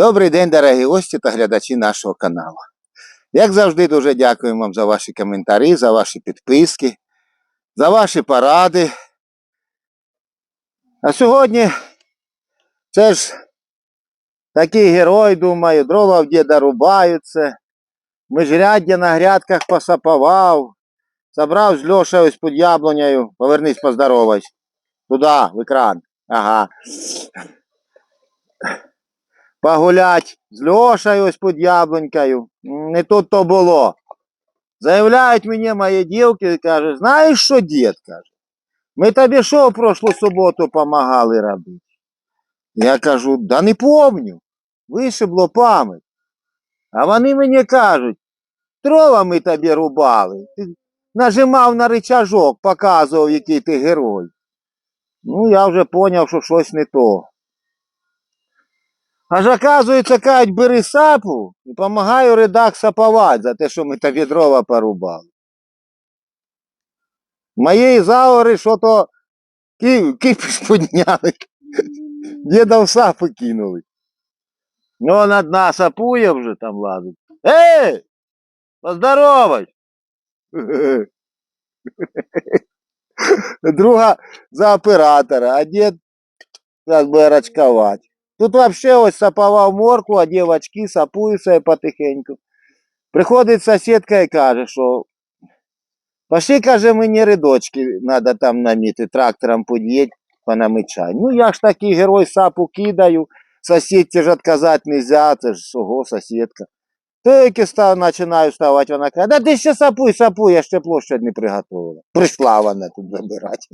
Добрий день, дорогі гості та глядачі нашого каналу. Як завжди, дуже дякуємо вам за ваші коментарі, за ваші підписки, за ваші поради. А сьогодні це ж такий герой, думаю, дрова в діда рубаються. Межряддя на грядках посапавав. Забрав з Льошею ось під яблунею. Повернись, поздоровайся. Туди, в екран. Ага. Погулять з Льошею ось під яблунькою. Не тут то було. Заявляють мені мої дівки і кажуть, знаєш що, дід, каже, ми тобі що в прошлу суботу помагали робити? Я кажу, да не помню. Вишибло пам'ять. А вони мені кажуть, дрова ми тобі рубали. Ти нажимав на рычажок, показував, який ти герой. Ну, я вже поняв, що щось не то. Аж оказується, кажуть, бери сапу і допомагаю редак сапувати за те, що ми тобі дрова порубали. Моєї заори що то ки- кипіш підняли. Діда в сапу кинули. Ну, он одна сапує вже там лазить. Ей! Поздоровай! Друга за оператора, а дід зараз буде рачкувати. Тут вообще ось сапавав морку, одів очки, сапує себе потихеньку. Приходить сусідка і каже, що пошли, каже, мені рядочки треба там наміти, трактором під'їдь, понамичай. Ну я ж такий герой сапу кидаю, сусідці ж відказати нельзя, це ж ого, сусідка. Тільки став, починаю вставати, вона каже, да ти ще сапуй, сапуй, я ще площадь не приготувала. Прийшла вона тут забирати.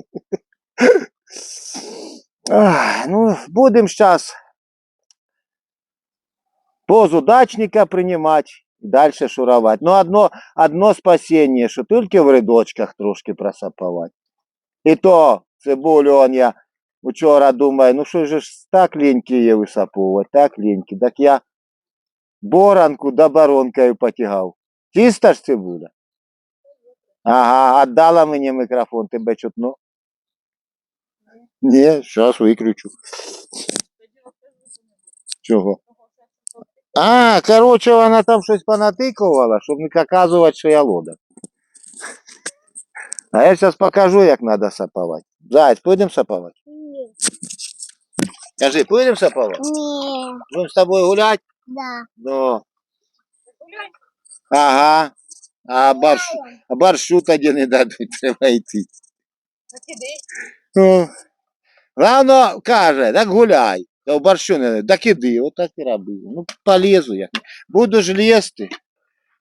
Ну, будемо зараз позу дачника принимать и дальше шуровать. Но одно, одно спасение, що тільки в рядочках трошки просапувати. І то цибулю он я вчора думаю, ну що ж так ліньки її висапувати, так ліньки. Так я боранку да баронкою потягав. Чиста ж цибуля? Ага, отдала мені мікрофон, тебе чутно? Ні, зараз виключу. Чого? А, короче, вона там щось понатикувала, щоб не показувати, що я лодок. А я зараз покажу, як треба сапувати. Заяць, будемо сапувати? Ні. Кажи, будемо сапувати? Ні. Будемо з тобою гуляти? Да. Ну. Ага. А борщ, а борщу тоді не дадуть, треба йти. Ну. Главно каже, так гуляй. Борщу не дадуть. Так іди, отак і роби. Ну, полізу я. Буду ж лізти.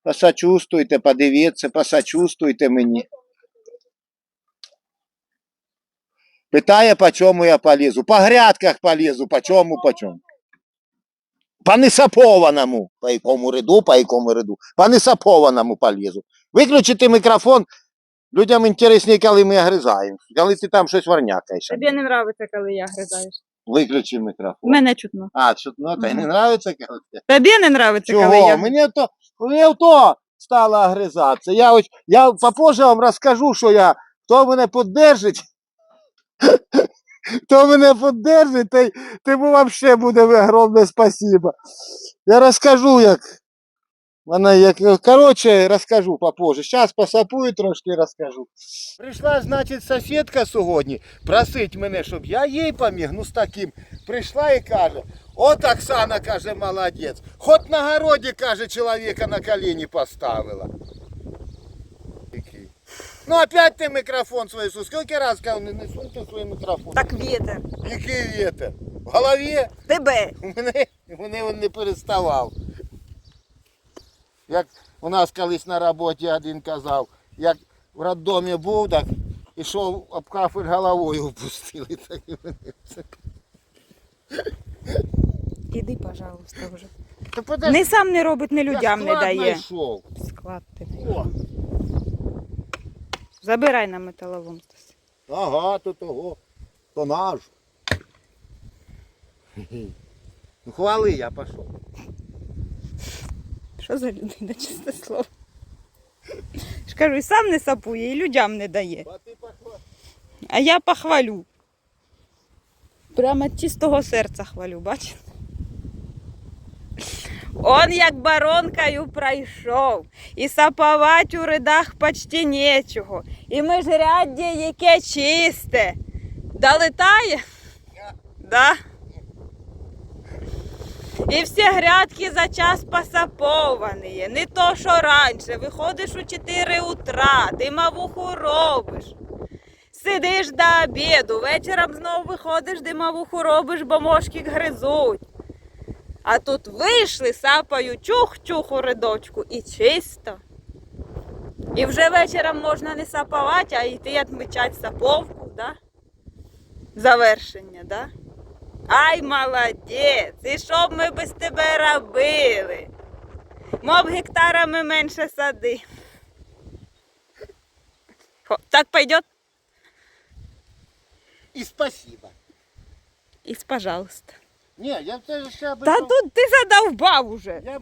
Посочувствуйте, подивіться, посочувствуйте мені. Питає, по чому я полізу. По грядках полізу, по чому, по чому. По несапованому. По якому ряду, по якому ряду. По несапованому полізу. Виключити мікрофон. Людям інтересніше, коли ми огризаємо. Коли ти там щось варнякаєш. Тобі не нравиться, коли я гризаєш. Виключи мікрофон. Мене чутно. А, чутно, та й не нравиться, коли. Тобі не нравиться, коли я. Мені то, мені то стало агризатися. Я, ось, я попозже вам розкажу, що я, хто мене піддержить, хто мене піддержить, той, тому вам ще буде огромне спасибо. Я розкажу, як. Вона як. Коротше, розкажу попозже. Зараз посапую трошки розкажу. Прийшла, значить, сусідка сьогодні просить мене, щоб я їй поміг. Ну з таким. Прийшла і каже, от Оксана каже, молодець. Хоч на городі, каже, чоловіка на коліні поставила. Ну опять ти мікрофон свій сус. Скільки раз кажу, не, не суньте свій мікрофон. Так вітер. Який вітер? В голові? Тебе. У мене, у мене він не переставав. Як у нас колись на роботі один казав, як в роддомі був, так ішов об кафель головою впустили. Іди, пожалуйста, вже. Та подожди, Не сам не робить, не людям не дає. знайшов. Склад ти. О, Забирай на металолом. Стась. ага, то того. То наш. Ну хвали, я пішов. Що за людина, чесне слово? ж кажу, і сам не сапує, і людям не дає. А я похвалю. Прямо чистого серця хвалю, бачиш? Он як баронкою пройшов, і сапавать у рядах почти нечого, і межряддя яке чисте. Долетає? Да. І всі грядки за час посаповані. Не то, що раніше. Виходиш у 4 утра, ти мавуху робиш. Сидиш до обіду, вечором знову виходиш, димовуху робиш, бо мошки гризуть. А тут вийшли, сапають чух-чух у рядочку і чисто. І вже вечором можна не сапавати, а йти відмичати саповку, да? Завершення, да? Ай, молодець! І що б ми без тебе робили? Мов гектарами менше сади. Хо, Так пойдет? І спасибо. І пожалуйста. Ні, я це ще об Та этом- тут ти задовбав уже. Я,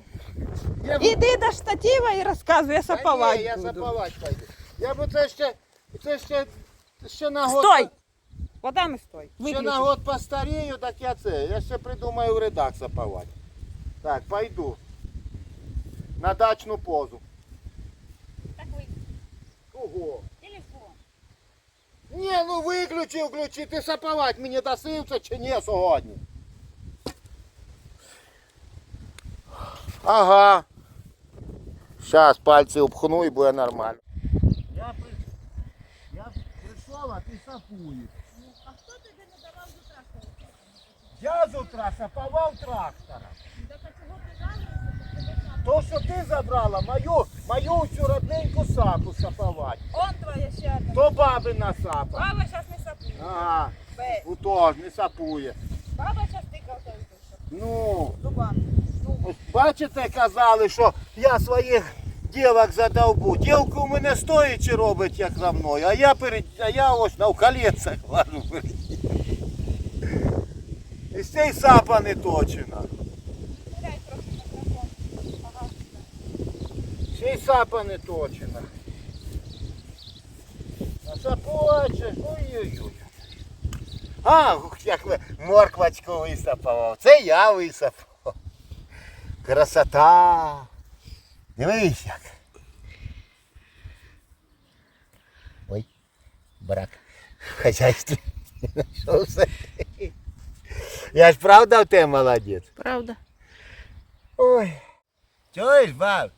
я, Іди до штатива і розказуй, я Та ні, я буду. пойду. Я б це ще, це ще, ще на год. Стой! Водами стой. Ще Виключи. на год постарію, так я це. Я ще придумаю в редак сапавати. Так, пойду. На дачну позу. Так ви- Ого. телефон. Ні, ну виключи, включи, ти сапавати мені дасив це чи ні сьогодні? Ага. Зараз пальці обхну і буде нормально. Я, при... я прийшов, а ти сапуєш. Я з утра сапавав трактора. То, що ти забрала, мою, мою цю родненьку сапу сапавати. Он твоя ще одна. То бабина сапа. Баба зараз не сапує. Ага, Бе. утож, не сапує. Баба зараз тикав той Ну, зубами. Ну, ось бачите, казали, що я своїх дівок задовбу. Дівка у мене стоячи робить, як за мною, а я перед, а я ось на колецях лажу перед. І з цієї сапа не точена. Ще й сапа не точена. А сапоче, ой-ой-ой. А, як ви морквочку висапав. Це я висапав. Красота. Дивись як. Ой, брак. В хазяйстві. Знайшовся. Я ж правда в тебе молодець. Правда. Ой. Чуєш, баб?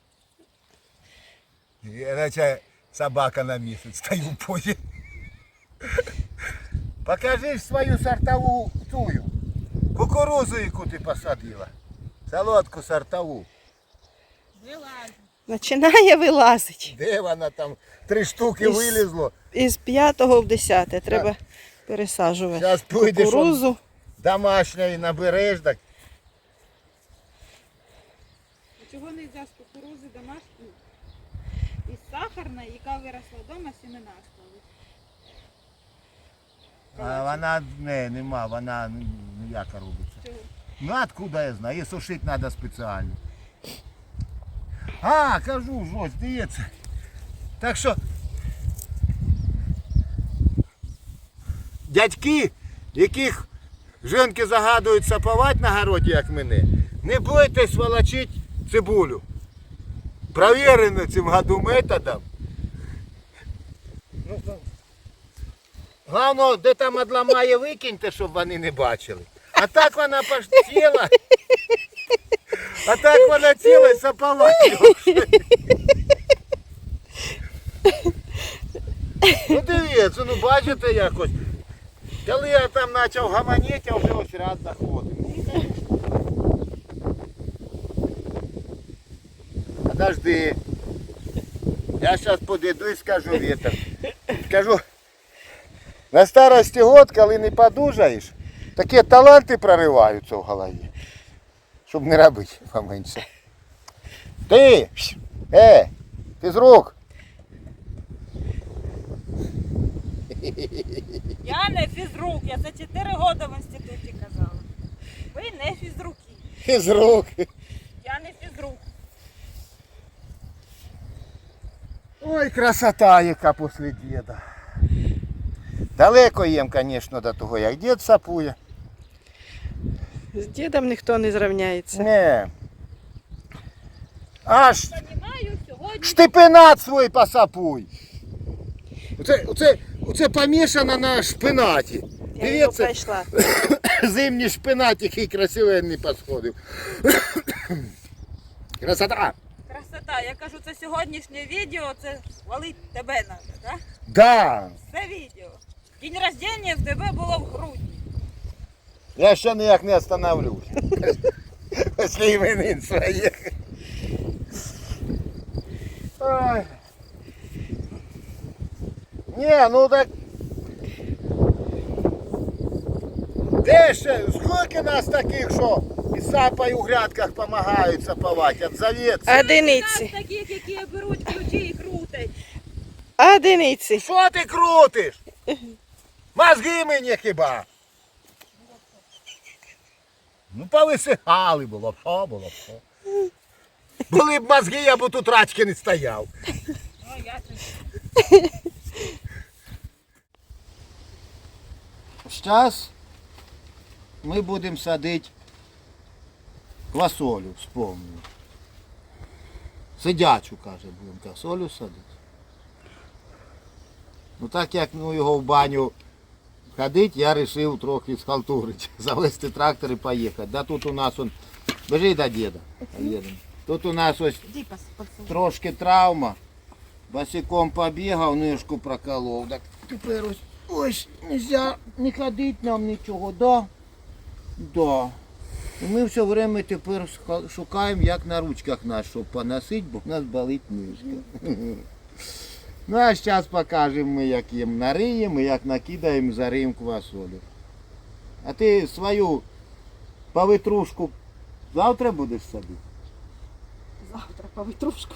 Я наче собака на місяць стою в позі. Покажи свою сортову тую. Кукурузу, яку ти посадила. Солодку сортову. Починає вилазити. Де вона там? Три штуки Із- вилізло. Із 5 в 10 треба пересаджувати. Зараз пойдеш Кукурузу. Домашньої набереш, так Чого не можна з кукурузи домашньої? Із сахарної, яка виросла вдома, семена ставити. а вона не, нема, вона ніяка робиться. Чого? Ну откуда я знаю? Її сушити треба спеціально. А, кажу ж, ось, дивіться. Так що. Дядьки, яких жінки загадують сапувати на городі, як мене, не бойтесь волочити цибулю. Провірено цим году методом. Ну, Головне, де там одламає, викиньте, щоб вони не бачили. А так вона поштіла. А так вона ціла і сапала. Ну дивіться, ну бачите якось. Коли я там почав гаманіти, а вже ось ряд заходив. Ну. Подожди. Я зараз подійду і скажу вітер. Скажу, на старості год, коли не подужаєш, такі таланти прориваються в голові. Щоб не робити поменше. Ти! Е! Ти з рук! Я не фізрук, я за 4 роки в інституті казала. Ви не фізруки. Ти з рук! Я не фізрук. Ой, красота яка після діда. Далеко їм, звісно, до того, як дід сапує. З дідом ніхто не зрівняється. Не. Аж Понімаю, сьогодні штипинат свій посапуй. Оце, оце, оце помішано на шпинаті. Я його Дивіться, пройшла. зимній шпинат, який красивенний посходив. Красота! красота. Я кажу, це сьогоднішнє відео, це валить тебе треба, так? Да. Це відео. День рождення в тебе було в грудні. Я ще ніяк не остановлюсь. Після іменин своїх. Ой. Ні, ну так. Де ще? Скільки нас таких, що і сапай у грядках допомагають сапавати, отзоветься. Одиниці. Нас таких, які беруть ключі і крутять. Одиниці. Що ти крутиш? Мозги мені хіба? Ну повисихали було, б, що було, б, що. Були б мозги, я б тут рачки не стояв. Ну, ясно. Зараз ми будемо садити квасолю, вспомню. Сидячу, каже, будемо квасолю садити. Ну так як ну, його в баню ходить, я вирішив трохи схалтурити, завести трактор і поїхати. Да тут у нас он. Бежи до діда. Тут у нас ось трошки травма. Босиком побігав, нижку проколов. Так тепер ось ось нельзя не ходити нам нічого, да? Да. І ми все время тепер шукаємо, як на ручках нас, щоб поносити, бо в нас болить нижка. Ну а зараз покажемо ми, як їм нариємо і як накидаємо зариємо квасолю. А ти свою повитрушку завтра будеш садити? Завтра повитрушку.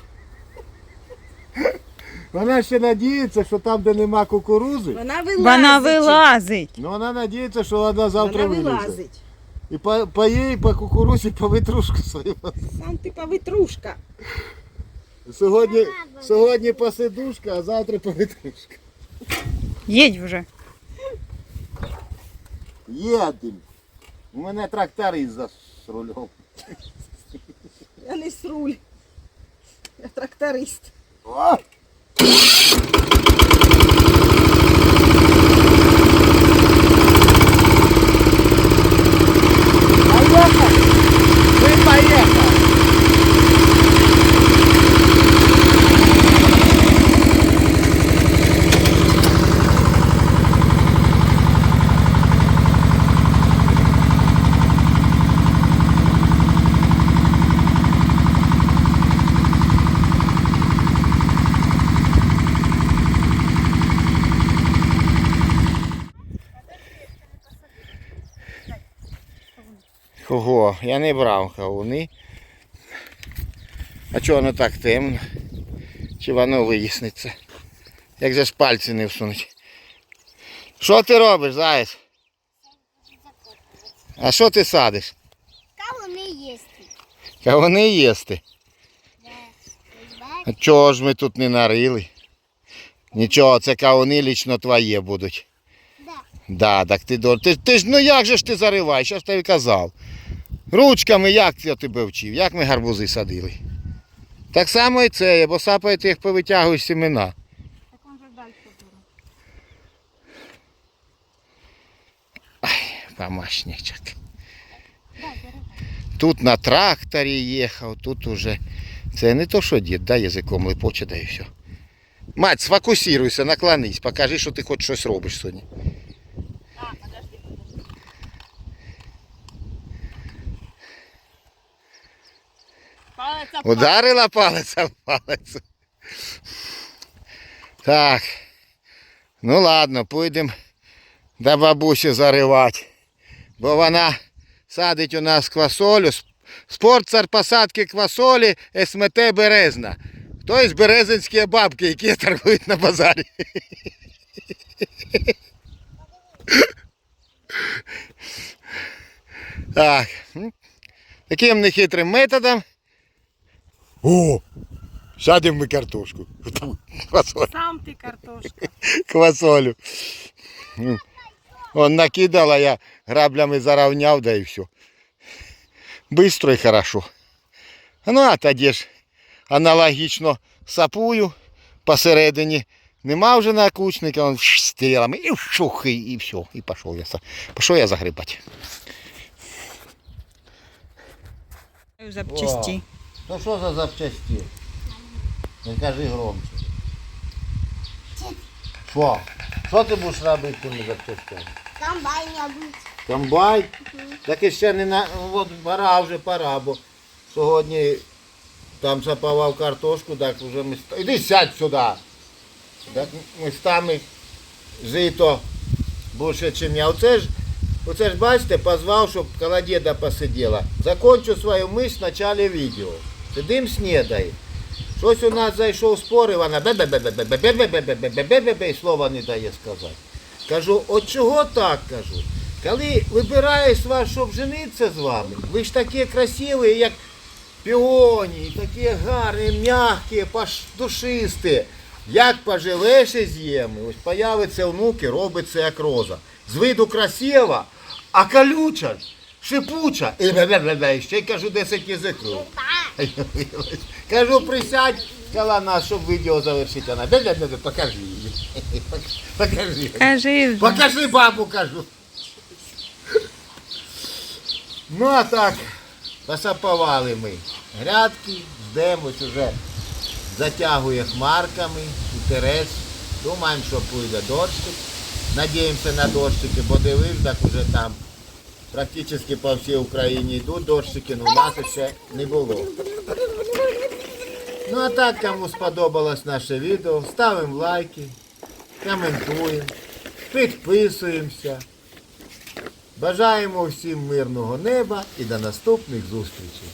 Вона ще надіється, що там, де нема кукурузи, Вона вилазить. Вона вилазить. ну вона надіється, що вона завтра Вона вилізе. вилазить. І по, по їй, по кукурузі, по витрушку свою. Сам ти повитрушка. Сьогодні, сьогодні посидушка, а завтра повитрушка. Їдь вже. Їдем. У мене тракторист за з рулем. Я не з руль. Я тракторист. О! Я не брав кавуни. А чого воно так темно? Чи воно виясниться? Як же ж пальці не всунуть? Що ти робиш, заяць? А що ти садиш? Кавуни їсти. Кавуни їсти. А чого ж ми тут не нарили? Нічого, це кавуни лічно твоє будуть. Да. Да, так ти. Ти, ти ж ну як же ж ти зариваєш, я ж тобі казав. Ручками як я тебе вчив, як ми гарбузи садили. Так само і це бо сапаєте їх повитягуєш семена. Так он же далі Помощничок. Тут на тракторі їхав, тут уже. Це не то, що дід, да, язиком липоче, да і все. Мать, сфокусируйся, наклонись, покажи, що ти хоч щось робиш сьогодні. А, подожди, подожди. Палець. Ударила палець об палець. Так. Ну ладно, підемо до бабусі заривати. Бо вона садить у нас квасолю. С- Спортцар посадки квасолі СМТ Березна. Тобто березинські бабки, які торгують на базарі. Так. Таким нехитрим методом о! Садимо ми картошку. Квасолю. Сам ти картошка. Квасолю. М. Он накидала, я граблями заровняв, да і все. Быстро і хорошо. Ну, а тоді ж аналогічно сапую посередині. Нема вже накучника, он стрілами і вшух, і, і все. І пішов я, са- пішов я загрибати. Запчасті. Ну що за запчасті? Не кажи громче. Що? Що ти будеш робити тими запчастями? Комбайн обуть. Комбай? Так і ще не на. От пора вже пора, бо сьогодні там запавав картошку, так вже ми. Іди сядь сюди. Так містами жито більше, ніж я. Оце ж, оце ж бачите, позвав, щоб коло діда посиділа. Закончу свою мисль в начале відео. Сидим снідає. Щось у нас зайшов спор, і вона бе-бе-бе-бе-бе-бе-бе-бе-бе-бе, і слова не дає сказати. Кажу, от чого так кажу? Коли вибираюсь вас, щоб жениться з вами, ви ж такі красиві, як піоні, такі гарні, м'які, душисті. Як поживеш із ними, ось появиться внуки, робиться як роза. З виду красива, а колюча, шипуча. І ще й кажу 10 язиків. Кажу, присядь коло нас, щоб відео завершити. Вона, бе-бе-бе, покажи її. Покажи. Кажи. Покажи бабу, кажу. Ну а так, посапавали ми грядки, ждемось уже затягує хмарками, вітерець. Думаємо, що пойде дощик. Надіємося на дощики, бо дивись, так уже там практично по всій Україні йдуть дощики, але у нас ще не було. Ну а так, кому сподобалось наше відео, ставимо лайки, коментуємо, підписуємося. Бажаємо всім мирного неба і до наступних зустрічей.